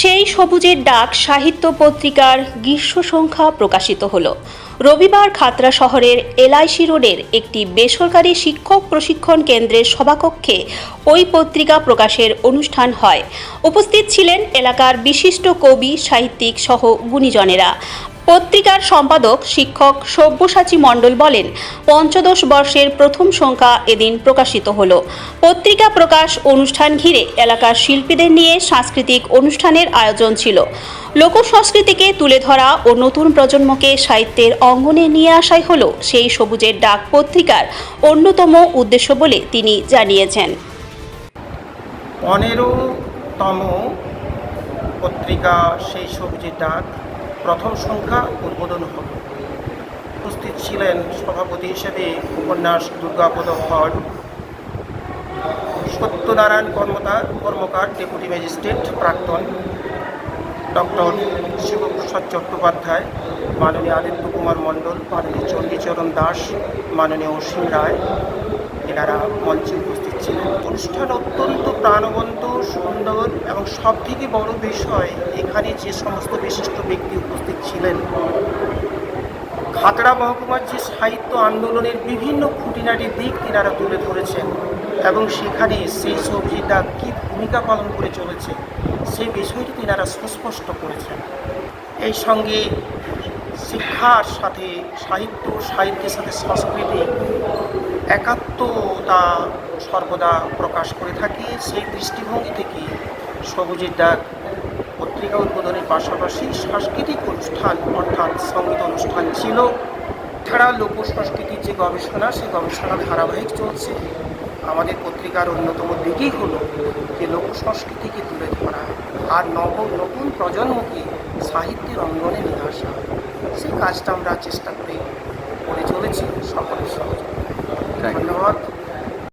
সেই সবুজের ডাক সাহিত্য পত্রিকার গ্রীষ্ম সংখ্যা প্রকাশিত হল। রবিবার খাতরা শহরের এলআইসি রোডের একটি বেসরকারি শিক্ষক প্রশিক্ষণ কেন্দ্রের সভাকক্ষে ওই পত্রিকা প্রকাশের অনুষ্ঠান হয়। উপস্থিত ছিলেন এলাকার বিশিষ্ট কবি, সাহিত্যিক সহ গুণীজনেরা। পত্রিকার সম্পাদক, শিক্ষক সব্যসাচী মণ্ডল বলেন, পঞ্চদশ বর্ষের প্রথম সংখ্যা এদিন প্রকাশিত হল। পত্রিকা প্রকাশ অনুষ্ঠান ঘিরে এলাকার শিল্পীদের নিয়ে সাংস্কৃতিক অনুষ্ঠানের আয়োজন ছিল। লোক সংস্কৃতিকে তুলে ধরা ও নতুন প্রজন্মকে সাহিত্যের অঙ্গনে নিয়ে আসাই হল সেই সবুজের ডাক পত্রিকার অন্যতম উদ্দেশ্য বলে তিনি জানিয়েছেন। পনেরোতম পত্রিকা সেই সবজির ডাক প্রথম সংখ্যা উদ্বোধন হল। উপস্থিত ছিলেন সভাপতি হিসেবে উপন্যাস দুর্গাপদ হর সত্যনারায়ণ কর্মকার কর্মকার, ডেপুটি ম্যাজিস্ট্রেট, প্রাক্তন ডক্টর শিবপ্রসাদ চট্টোপাধ্যায়, মাননীয় আদিত্য কুমার মণ্ডল, মাননীয় চণ্ডীচরণ দাস, মাননীয় অসীম রায় এনারা মঞ্চে উপস্থিত ছিলেন। অনুষ্ঠান অত্যন্ত প্রাণবন্ত, সুন্দর এবং সব থেকে বড় বিষয়, এখানে যে সমস্ত বিশিষ্ট ব্যক্তি উপস্থিত ছিলেন। খাতড়া মহকুমার যে সাহিত্য আন্দোলনের বিভিন্ন খুঁটিনাটি দিক তিনারা তুলে ধরেছেন এবং সেখানে সেই সবজিটা কী ভূমিকা পালন করে চলেছে, সেই বিষয়টি তিনারা সুস্পষ্ট করেছেন। এই সঙ্গে শিক্ষার সাথে সাহিত্য সাহিত্যের সাথে সংস্কৃতি একাত্মতা সর্বদা প্রকাশ করে থাকে। সেই দৃষ্টিভঙ্গি থেকে সবুজের ডাক পত্রিকা উদ্বোধনের পাশাপাশি সাংস্কৃতিক অনুষ্ঠান, অর্থাৎ সংগীত অনুষ্ঠান ছিল। ছাড়া লোক সংস্কৃতির যে গবেষণা, সেই গবেষণা ধারাবাহিক চলছে। আমাদের পত্রিকার অন্যতম দিকই হলো যে লোক সংস্কৃতিকে তুলে ধরা আর নব, নতুন প্রজন্মকে সাহিত্যের অঙ্গনে নিয়ে আসা। সেই কাজটা আমরা চেষ্টা করে করে চলেছি সকলের সহযোগিতা